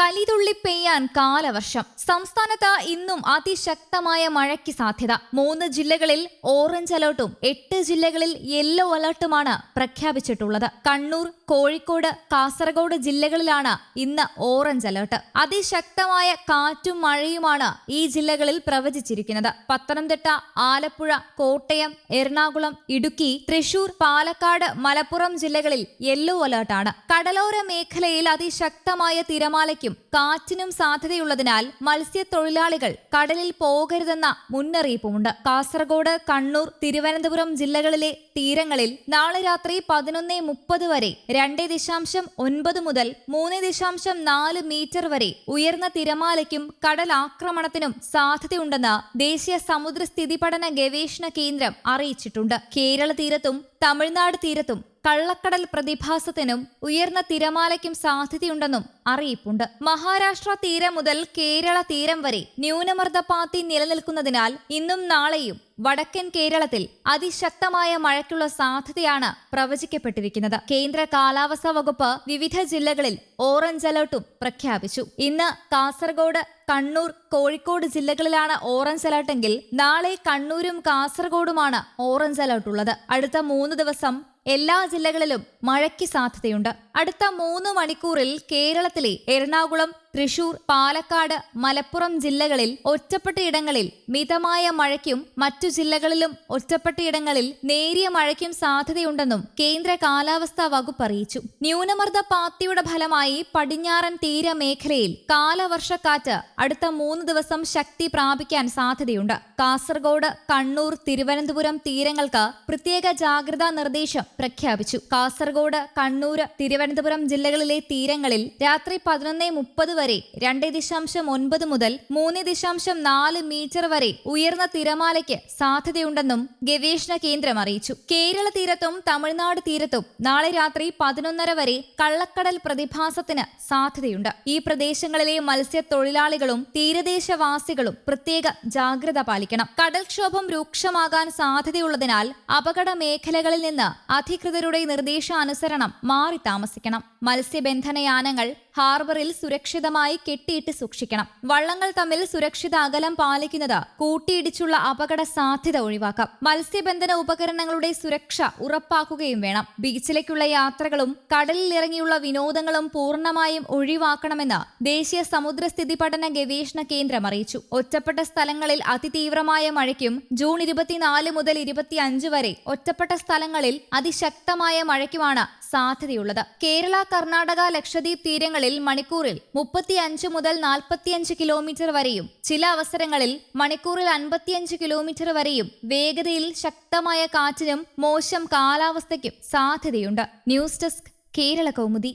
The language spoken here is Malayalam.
കലിതുള്ളി പെയ്യാൻ കാലവർഷം. സംസ്ഥാനത്ത് ഇന്നും അതിശക്തമായ മഴയ്ക്ക് സാധ്യത. മൂന്ന് ജില്ലകളിൽ ഓറഞ്ച് അലർട്ടും എട്ട് ജില്ലകളിൽ യെല്ലോ അലർട്ടുമാണ് പ്രഖ്യാപിച്ചിട്ടുള്ളത്. കണ്ണൂർ കോഴിക്കോട് കാസർഗോഡ് ജില്ലകളിലാണ് ഇന്ന് ഓറഞ്ച് അലർട്ട്. അതിശക്തമായ കാറ്റും മഴയുമാണ് ഈ ജില്ലകളിൽ പ്രവചിച്ചിരിക്കുന്നത്. പത്തനംതിട്ട ആലപ്പുഴ കോട്ടയം എറണാകുളം ഇടുക്കി തൃശൂർ പാലക്കാട് മലപ്പുറം ജില്ലകളിൽ യെല്ലോ അലർട്ടാണ്. കടലോര മേഖലയിൽ അതിശക്തമായ തിരമാലയ്ക്കും കാറ്റിനും സാധ്യതയുള്ളതിനാൽ മത്സ്യത്തൊഴിലാളികൾ കടലിൽ പോകരുതെന്ന മുന്നറിയിപ്പുമുണ്ട്. കാസർഗോഡ് കണ്ണൂർ തിരുവനന്തപുരം ജില്ലകളിലെ തീരങ്ങളിൽ നാളെ രാത്രി പതിനൊന്ന് മുപ്പത് വരെ രണ്ട് ദശാംശം ഒൻപത് മുതൽ മൂന്ന് ദശാംശം നാല് മീറ്റർ വരെ ഉയർന്ന തിരമാലയ്ക്കും കടലാക്രമണത്തിനും സാധ്യതയുണ്ടെന്ന് ദേശീയ സമുദ്രസ്ഥിതി പഠന ഗവേഷണ കേന്ദ്രം അറിയിച്ചിട്ടുണ്ട്. കേരള തീരത്തും തമിഴ്നാട് തീരത്തും കള്ളക്കടൽ പ്രതിഭാസത്തിനും ഉയർന്ന തിരമാലയ്ക്കും സാധ്യതയുണ്ടെന്നും അറിയിപ്പുണ്ട്. മഹാരാഷ്ട്ര തീരം മുതൽ കേരള തീരം വരെ ന്യൂനമർദ്ദപാത്തി നിലനിൽക്കുന്നതിനാൽ ഇന്നും നാളെയും വടക്കൻ കേരളത്തിൽ അതിശക്തമായ മഴയ്ക്കുള്ള സാധ്യതയാണ് പ്രവചിക്കപ്പെട്ടിരിക്കുന്നത്. കേന്ദ്ര കാലാവസ്ഥാ വകുപ്പ് വിവിധ ജില്ലകളിൽ ഓറഞ്ച് അലർട്ടും പ്രഖ്യാപിച്ചു. ഇന്ന് കാസർഗോഡ് കണ്ണൂർ കോഴിക്കോട് ജില്ലകളിലാണ് ഓറഞ്ച് അലർട്ടെങ്കിൽ നാളെ കണ്ണൂരും കാസർഗോഡുമാണ് ഓറഞ്ച് അലർട്ടുള്ളത്. അടുത്ത മൂന്ന് ദിവസം എല്ലാ ജില്ലകളിലും മഴയ്ക്ക് സാധ്യതയുണ്ട്. അടുത്ത മൂന്ന് മണിക്കൂറിൽ കേരളത്തിലെ എറണാകുളം തൃശൂർ പാലക്കാട് മലപ്പുറം ജില്ലകളിൽ ഒറ്റപ്പെട്ടയിടങ്ങളിൽ മിതമായ മഴയ്ക്കും മറ്റു ജില്ലകളിലും ഒറ്റപ്പെട്ടയിടങ്ങളിൽ നേരിയ മഴയ്ക്കും സാധ്യതയുണ്ടെന്നും കേന്ദ്ര കാലാവസ്ഥാ വകുപ്പ് അറിയിച്ചു. ന്യൂനമർദ്ദ പാത്തിയുടെ ഫലമായി പടിഞ്ഞാറൻ തീര മേഖലയിൽ കാലവർഷക്കാറ്റ് അടുത്ത മൂന്ന് ദിവസം ശക്തി പ്രാപിക്കാൻ സാധ്യതയുണ്ട്. കാസർഗോഡ് കണ്ണൂർ തിരുവനന്തപുരം തീരങ്ങൾക്ക് പ്രത്യേക ജാഗ്രതാ നിർദ്ദേശം പ്രഖ്യാപിച്ചു. കാസർഗോഡ് കണ്ണൂർ തിരുവനന്തപുരം ജില്ലകളിലെ തീരങ്ങളിൽ രാത്രി പതിനൊന്ന് മുപ്പത് വരെ രണ്ട് ദശാംശം ഒൻപത് മുതൽ മൂന്ന് ദശാംശം നാല് മീറ്റർ വരെ ഉയർന്ന തിരമാലയ്ക്ക് സാധ്യതയുണ്ടെന്നും ഗവേഷണ കേന്ദ്രം അറിയിച്ചു. കേരള തീരത്തും തമിഴ്നാട് തീരത്തും നാളെ രാത്രി പതിനൊന്നര വരെ കള്ളക്കടൽ പ്രതിഭാസത്തിന് സാധ്യതയുണ്ട്. ഈ പ്രദേശങ്ങളിലെ മത്സ്യത്തൊഴിലാളികളും തീരദേശവാസികളും പ്രത്യേക ജാഗ്രത പാലിക്കണം. കടൽക്ഷോഭം രൂക്ഷമാകാൻ സാധ്യതയുള്ളതിനാൽ അപകട മേഖലകളിൽ നിന്ന് അധികൃതരുടെ നിർദ്ദേശാനുസരണം മാറി താമസിക്കണം. മത്സ്യബന്ധന യാനങ്ങൾ ഹാർബറിൽ സുരക്ഷിതമായി കെട്ടിയിട്ട് സൂക്ഷിക്കണം. വള്ളങ്ങൾ തമ്മിൽ സുരക്ഷിത അകലം പാലിക്കുന്നത് കൂട്ടിയിടിച്ചുള്ള അപകട സാധ്യത ഒഴിവാക്കാം. മത്സ്യബന്ധന ഉപകരണങ്ങളുടെ സുരക്ഷ ഉറപ്പാക്കുകയും വേണം. ബീച്ചിലേക്കുള്ള യാത്രകളും കടലിൽ ഇറങ്ങിയുള്ള വിനോദങ്ങളും പൂർണമായും ഒഴിവാക്കണമെന്ന് ദേശീയ സമുദ്രസ്ഥിതി പഠന ഗവേഷണ കേന്ദ്രം അറിയിച്ചു. ഒറ്റപ്പെട്ട സ്ഥലങ്ങളിൽ അതിതീവ്രമായ മഴയ്ക്കും ജൂൺ ഇരുപത്തിനാല് മുതൽ ഇരുപത്തിയഞ്ച് വരെ ഒറ്റപ്പെട്ട സ്ഥലങ്ങളിൽ അതിശക്തമായ മഴയ്ക്കുമാണ് സാധ്യതയുള്ളത്. കേരള കർണാടക ലക്ഷദ്വീപ് തീരങ്ങളിൽ മണിക്കൂറിൽ മുപ്പത്തിയഞ്ച് മുതൽ നാൽപ്പത്തിയഞ്ച് കിലോമീറ്റർ വരെയും ചില അവസരങ്ങളിൽ മണിക്കൂറിൽ അൻപത്തിയഞ്ച് കിലോമീറ്റർ വരെയും വേഗതയിൽ ശക്തമായ കാറ്റിനും മോശം കാലാവസ്ഥയ്ക്കും സാധ്യതയുണ്ട്. News desk Kerala Kaumudi.